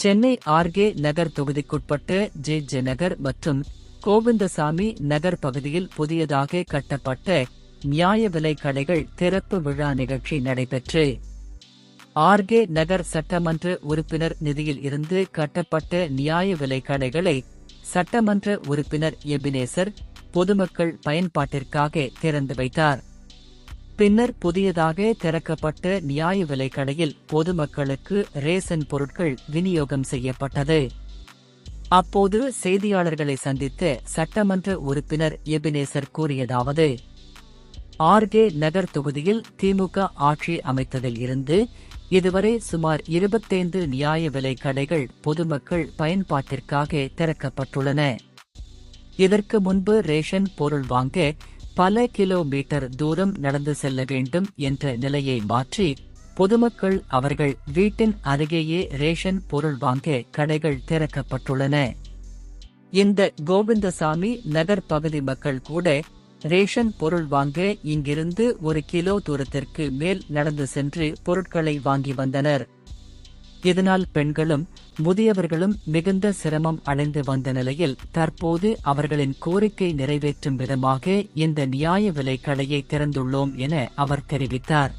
Chennai RK நகர் தொகுதிக்குட்பட்ட J J நகர் மற்றும் கோவிந்தசாமி நகர் பகுதியில் புதியதாக கட்டப்பட்ட நியாய விலை கடைகள் திறப்பு விழா நிகழ்ச்சி நடைபெற்று ஆர்கே நகர் சட்டமன்ற உறுப்பினர் நிதியில் இருந்து கட்டப்பட்ட நியாய விலை கடைகளை சட்டமன்ற உறுப்பினர் எபினேசர் பொதுமக்கள் பயன்பாட்டிற்காக திறந்து வைத்தார். பின்னர் புதியதாக திறக்கப்பட்ட நியாய விலை கடையில் பொதுமக்களுக்கு ரேசன் பொருட்கள் விநியோகம் செய்யப்பட்டது. அப்போது செய்தியாளர்களை சந்தித்த சட்டமன்ற உறுப்பினர் எபினேசர் கூறியதாவது ஆர்கே நகர் தொகுதியில் திமுக ஆட்சி அமைத்ததில் இருந்து இதுவரை சுமார் இருபத்தைந்து நியாய விலை கடைகள் பொதுமக்கள் பயன்பாட்டிற்காக திறக்கப்பட்டுள்ளன. இதற்கு முன்பு ரேஷன் பொருள் வாங்க பல கிலோமீட்டர் தூரம் நடந்து செல்ல வேண்டும் என்ற நிலையை மாற்றி பொதுமக்கள் அவர்கள் வீட்டின் அருகேயே ரேஷன் பொருள் வாங்க கடைகள் திறக்கப்பட்டுள்ளன. இந்த கோவிந்தசாமி நகர் பகுதி மக்கள் கூட ரேஷன் பொருள் வாங்க இங்கிருந்து ஒரு கிலோ தூரத்திற்கு மேல் நடந்து சென்று பொருட்களை வாங்கி வந்தனர். இதனால் பெண்களும் முதியவர்களும் மிகுந்த சிரமம் அடைந்து வந்த நிலையில் தற்போது அவர்களின் கோரிக்கை நிறைவேற்றும் விதமாக இந்த நியாய விலை கடையை திறந்துள்ளோம் என அவர் தெரிவித்தார்.